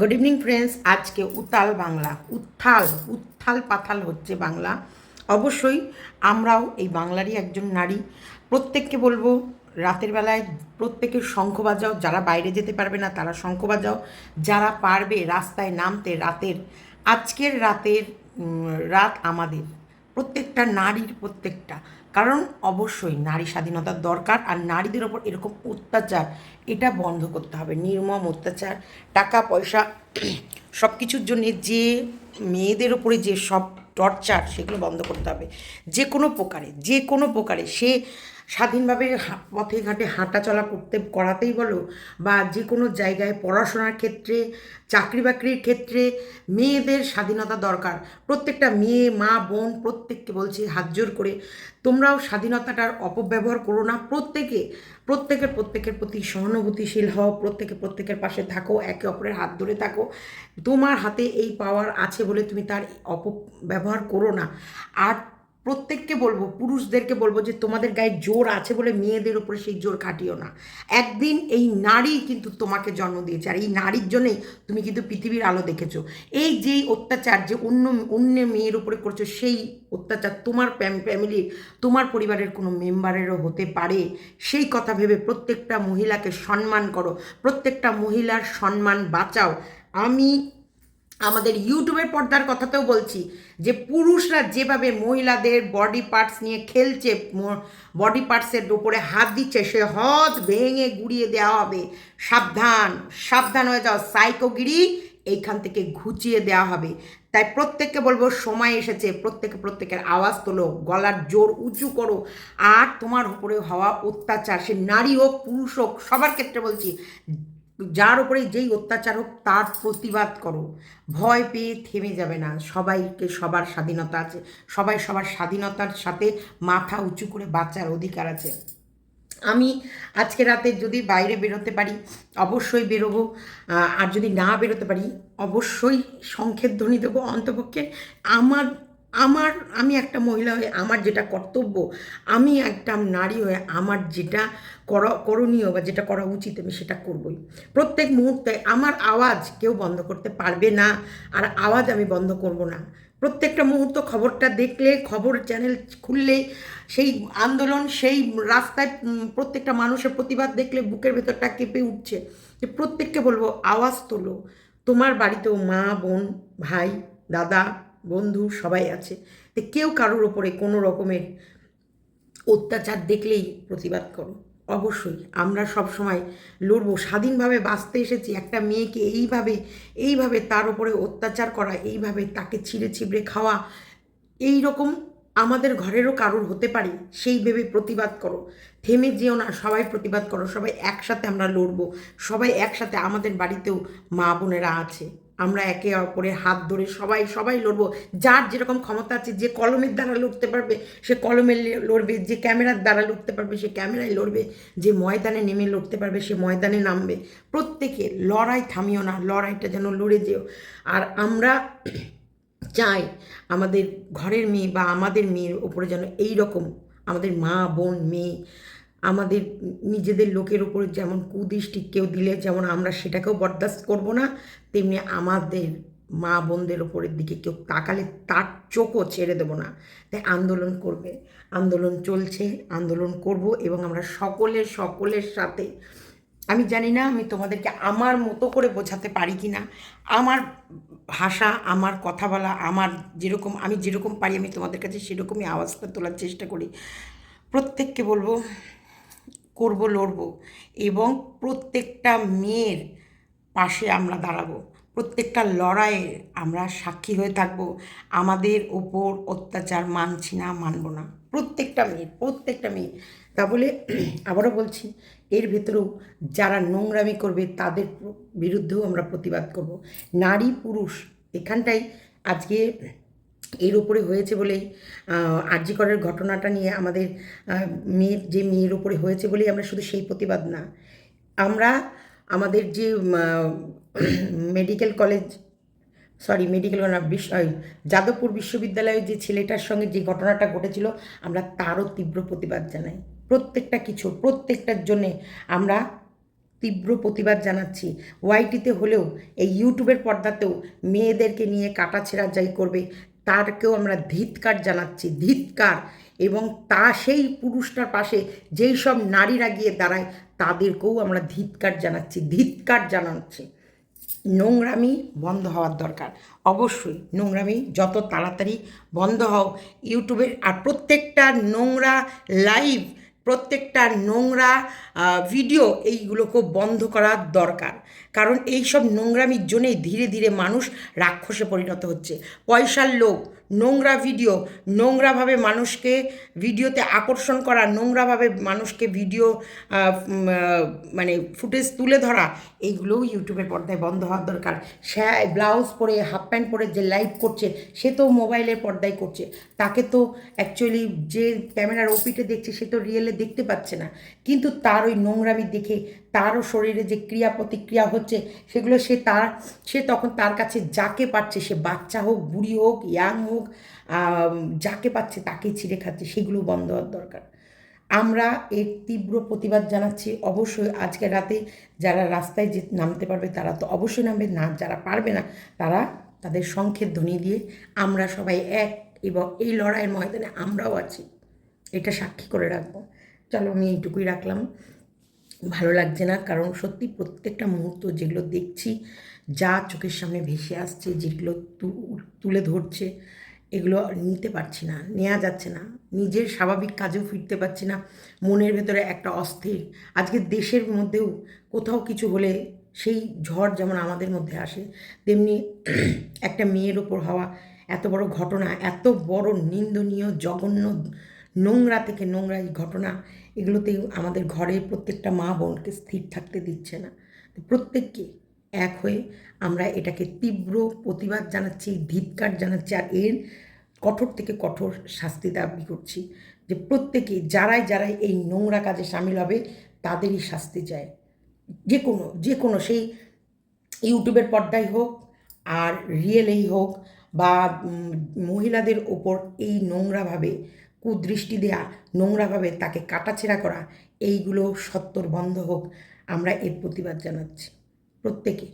Good evening friends আজকে উতাল বাংলা, উত্থাল উত্থাল পাথাল হচ্ছে বাংলা। অবশ্যই আমরাও এই বাংলারই একজন নারী। প্রত্যেককে বলব, রাতের বেলায় প্রত্যেকের শঙ্খ বাজাও। যারা বাইরে যেতে পারবে না, তারা শঙ্খ বাজাও। যারা পারবে রাস্তায় নামতে রাতের, আজকের রাতের রাত আমাদের। প্রত্যেকটা নারীর প্রত্যেকটা। কারণ অবশ্যই নারী স্বাধীনতার দরকার আর নারীদের ওপর এরকম অত্যাচার, এটা বন্ধ করতে হবে। নির্মম অত্যাচার, টাকা, পয়সা সব কিছুর জন্যে যে মেয়েদের ওপরে যে সব টর্চার, সেগুলো বন্ধ করতে হবে। যে কোনো প্রকারে, যে কোনো প্রকারে সে স্বাধীনভাবে পথে ঘাটে হাঁটা চলা করতে, করাতেই বলো বা যে কোনো জায়গায় পড়াশোনার ক্ষেত্রে চাকরি বাকরির ক্ষেত্রে মেয়েদের স্বাধীনতা দরকার। প্রত্যেকটা মেয়ে, মা, বোন প্রত্যেককে বলছি হাত জোর করে, তোমরাও স্বাধীনতাটার অপব্যবহার করো না। প্রত্যেকে, প্রত্যেকের প্রত্যেকের প্রতি সহানুভূতিশীল হও, প্রত্যেকে প্রত্যেকের পাশে থাকো, একে অপরের হাত ধরে থাকো। তোমার হাতে এই পাওয়ার আছে বলে তুমি তার অপব্যবহার করো না। আর প্রত্যেককে বলব, পুরুষদেরকে বলব যে তোমাদের গায়ে জোর আছে বলে মেয়েদের উপরে সেই জোর খাটিও না। একদিন এই নারী কিন্তু তোমাকে জন্ম দিয়েছে, আর এই নারীর জন্যেই তুমি কিন্তু পৃথিবীর আলো দেখেছ। এই যেই অত্যাচার যে অন্য অন্য মেয়ের উপরে করছ, সেই অত্যাচার তোমার ফ্যামিলির, তোমার পরিবারের কোনো মেম্বারেরও হতে পারে। সেই কথা ভেবে প্রত্যেকটা মহিলাকে সম্মান করো, প্রত্যেকটা মহিলার সম্মান বাঁচাও। আমি আমাদের ইউটিউবের পর্দার কথাতেও বলছি যে পুরুষরা যেভাবে মহিলাদের বডি পার্টস নিয়ে খেলছে বডি পার্টসের উপরে হাত দিচ্ছে, সে হজ ভেঙে গুড়িয়ে দেওয়া হবে। সাবধান সাবধান হয়ে যাও, সাইকোগিরি এইখান থেকে ঘুচিয়ে দেওয়া হবে। তাই প্রত্যেককে বলব, সময় এসেছে, প্রত্যেকে প্রত্যেকের আওয়াজ তোলো, গলার জোর উঁচু করো। আর তোমার উপরে হওয়া অত্যাচার, সে নারী হোক, পুরুষ হোক, সবার ক্ষেত্রে বলছি যার উপরে যেই অত্যাচার হোক, তার প্রতিবাদ করো। ভয় পেয়ে থেমে যাবে না। সবাইকে সবার স্বাধীনতা আছে। সবাই সবার স্বাধীনতার সাথে মাথা উঁচু করে বাঁচার অধিকার আছে। আমি আজকে রাতে যদি বাইরে বেরোতে পারি, অবশ্যই বেরোবো। আর যদি না বেরোতে পারি, অবশ্যই শঙ্খের ধ্বনি দেবো অন্তপক্ষে। আমার আমার, আমি একটা মহিলা হয়ে আমার যেটা কর্তব্য, আমি একটা নারী হয়ে আমার যেটা করা, করণীয় বা যেটা করা উচিত আমি সেটা করবই। প্রত্যেক মুহূর্তে আমার আওয়াজ কেউ বন্ধ করতে পারবে না, আর আওয়াজ আমি বন্ধ করব না। প্রত্যেকটা মুহূর্ত খবরটা দেখলে, খবর চ্যানেল খুললে, সেই আন্দোলন, সেই রাস্তায় প্রত্যেকটা মানুষের প্রতিবাদ দেখলে বুকের ভেতরটা কেঁপে উঠছে। যে প্রত্যেককে বলব, আওয়াজ তোলো। তোমার বাড়িতেও মা, বোন, ভাই, দাদা বন্ধু, সবাই আছে। তো কেউ কারোর ওপরে কোনো রকমের অত্যাচার দেখলেই প্রতিবাদ করো। অবশ্যই, আমরা সব সময় লড়বো। স্বাধীনভাবে বাঁচতে এসেছি, একটা মেয়েকে এইভাবে এইভাবে তার উপরে অত্যাচার করা, এইভাবে তাকে ছিঁড়ে ছিবড়ে খাওয়া, এই রকম আমাদের ঘরেরও কারোর হতে পারে, সেই ভেবে প্রতিবাদ করো। থেমে যেও না, সবাই প্রতিবাদ করো, সবাই একসাথে আমরা লড়বো, সবাই একসাথে আমাদের বাড়িতেও মা বোনেরা আছে। আমরা একে অপরের হাত ধরে সবাই সবাই লড়বো। যার যেরকম ক্ষমতা আছে, যে কলমের দ্বারা লড়তে পারবে, সে কলমে লড়বে, যে ক্যামেরার দ্বারা লড়তে পারবে, সে ক্যামেরায় লড়বে। যে ময়দানে নেমে লড়তে পারবে, সে ময়দানে নামবে। প্রত্যেকে লড়াই থামিও না, লড়াইটা যেন লড়ে যেও। আর আমরা চাই আমাদের ঘরের মেয়ে বা আমাদের মেয়ের ওপরে যেন এই রকম আমাদের মা, বোন, মেয়ে আমাদের নিজেদের লোকের ওপরে যেমন কুদৃষ্টি কেউ দিলে যেমন আমরা সেটাকেও বরদাস্ত করব না, তেমনি আমাদের মা বোনদের ওপরের দিকে কেউ তাকালে তার চোখও ছেড়ে দেবো না। তাই আন্দোলন করবে, আন্দোলন চলছে, আন্দোলন করব এবং আমরা সকলে, সকলের সাথে, আমি জানি না আমি তোমাদেরকে আমার মতো করে বোঝাতে পারি কি না আমার ভাষা, আমার কথা বলা, আমার যেরকম, আমি যেরকম পারি, আমি তোমাদের কাছে সেরকমই আওয়াজটা তোলার চেষ্টা করি। প্রত্যেককে বলব করব, লড়ব এবং প্রত্যেকটা মেয়ের পাশে আমরা দাঁড়াবো। প্রত্যেকটা লড়াইয়ে আমরা সাক্ষী হয়ে থাকব। আমাদের ওপর অত্যাচার মানছি না, মানব না। প্রত্যেকটা মেয়ে প্রত্যেকটা মেয়ে তা বলে আবারও বলছি, এর ভেতরেও যারা নোংরামি করবে তাদের বিরুদ্ধেও আমরা প্রতিবাদ করব। নারী, পুরুষ, এখানটাই আজকে এর উপরে হয়েছে বলেই আর্যিকরের ঘটনাটা নিয়ে আমাদের মেয়ের, যে মেয়ের উপরে হয়েছে বলেই আমরা শুধু সেই প্রতিবাদ না। আমরা আমাদের যে মেডিকেল কলেজ সরি মেডিকেল বিষয় যাদবপুর বিশ্ববিদ্যালয়ে যে ছেলেটার সঙ্গে যে ঘটনাটা ঘটেছিল, আমরা তারও তীব্র প্রতিবাদ জানাই। প্রত্যেকটা কিছু, প্রত্যেকটার জন্যে আমরা তীব্র প্রতিবাদ জানাচ্ছি। ওয়াইটিতে হলেও এই ইউটিউবের পর্দাতেও মেয়েদেরকে নিয়ে কাটাছেড়া যাই করবে তারকেও আমরা ধিৎকার জানাচ্ছি, ধিৎকার। এবং তা সেই পুরুষটার পাশে যেই সব নারীরা গিয়ে দাঁড়ায়, তাদেরকেও আমরা ধিৎকার জানাচ্ছি ধিৎকার জানাচ্ছি। নোংরামি বন্ধ হওয়ার দরকার। অবশ্যই নোংরামি যত তাড়াতাড়ি বন্ধ হও ইউটিউবের আর প্রত্যেকটা নোংরা লাইভ প্রত্যেকটা নোংরা ভিডিও এইগুলোকে বন্ধ করার দরকার। কারণ এই সব নোংরামির জন্যেই ধীরে ধীরে মানুষ রাক্ষসে পরিণত হচ্ছে। পয়সার লোক নোংরা ভিডিও, নোংরাভাবে মানুষকে ভিডিওতে আকর্ষণ করা, নোংরাভাবে মানুষকে ভিডিও মানে ফুটেজ তুলে ধরা, এইগুলোও ইউটিউবের পর্দায় বন্ধ হওয়ার দরকার। সে ব্লাউজ পরে, হাফ প্যান্ট পরে যে লাইভ করছে, সে তো মোবাইলের পর্দায় করছে। তাকে তো অ্যাকচুয়ালি যে ক্যামেরার ওপিটে দেখছে, সে তো রিয়েলে দেখতে পাচ্ছে না। কিন্তু তার ওই নোংরামি দেখে তারও শরীরে যে ক্রিয়া প্রতিক্রিয়া হচ্ছে, সেগুলো সে তার, সে তখন তার কাছে যাকে পাচ্ছে, সে বাচ্চা হোক, বুড়ি হোক ইয়াং হোক যাকে পাচ্ছে তাকেই ছিঁড়ে খাচ্ছে, সেগুলো বন্ধ হওয়ার দরকার। আমরা এর তীব্র প্রতিবাদ জানাচ্ছি। অবশ্যই আজকে রাতে যারা রাস্তায় যে নামতে পারবে, তারা তো অবশ্যই নামবে। না, যারা পারবে না, তারা তাদের শঙ্খের ধ্বনি দিয়ে আমরা সবাই এক এবং এই লড়াইয়ের ময়দানে আমরাও আছি। এটা সাক্ষী করে রাখব। চলো আমি এইটুকুই রাখলাম। ভালো লাগছে না। কারণ সত্যি প্রত্যেকটা মুহূর্ত যেগুলো দেখছি, যা চোখের সামনে ভেসে আসছে, যেগুলো তুলে ধরছে, এগুলো নিতে পারছি না নেওয়া যাচ্ছে না। নিজের স্বাভাবিক কাজেও ফিরতে পারছি না। মনের ভেতরে একটা অস্থির। আজকে দেশের মধ্যেও কোথাও কিছু হলে সেই ঝড় যেমন আমাদের মধ্যে আসে, তেমনি একটা মেয়ের ওপর হওয়া এত বড় ঘটনা, এত বড় নিন্দনীয়, জঘন্য নোংরা থেকে নোংরা এই ঘটনা, এগুলোতেই আমাদের ঘরের প্রত্যেকটা মা বোনকে স্থির থাকতে দিচ্ছে না। প্রত্যেককে এক হয়ে আমরা এটাকে তীব্র প্রতিবাদ জানাচ্ছি, ধিৎকার জানাচ্ছি আর এর কঠোর থেকে কঠোর শাস্তি দাবি করছি যে প্রত্যেকে যারাই যারাই এই নোংরা কাজে সামিল হবে, তাদেরই শাস্তি চায় যে কোনো যে কোনো সেই ইউটিউবের পর্দায় হোক আর রিয়েলেই হোক বা মহিলাদের ওপর এই নোংরাভাবে কুদৃষ্টি দেয়া, নোংরাভাবে তাকে কাটাছেড়া করা, এইগুলো সত্তর বন্ধ হোক, আমরা এর প্রতিবাদ জানাচ্ছি। প্রত্যেকে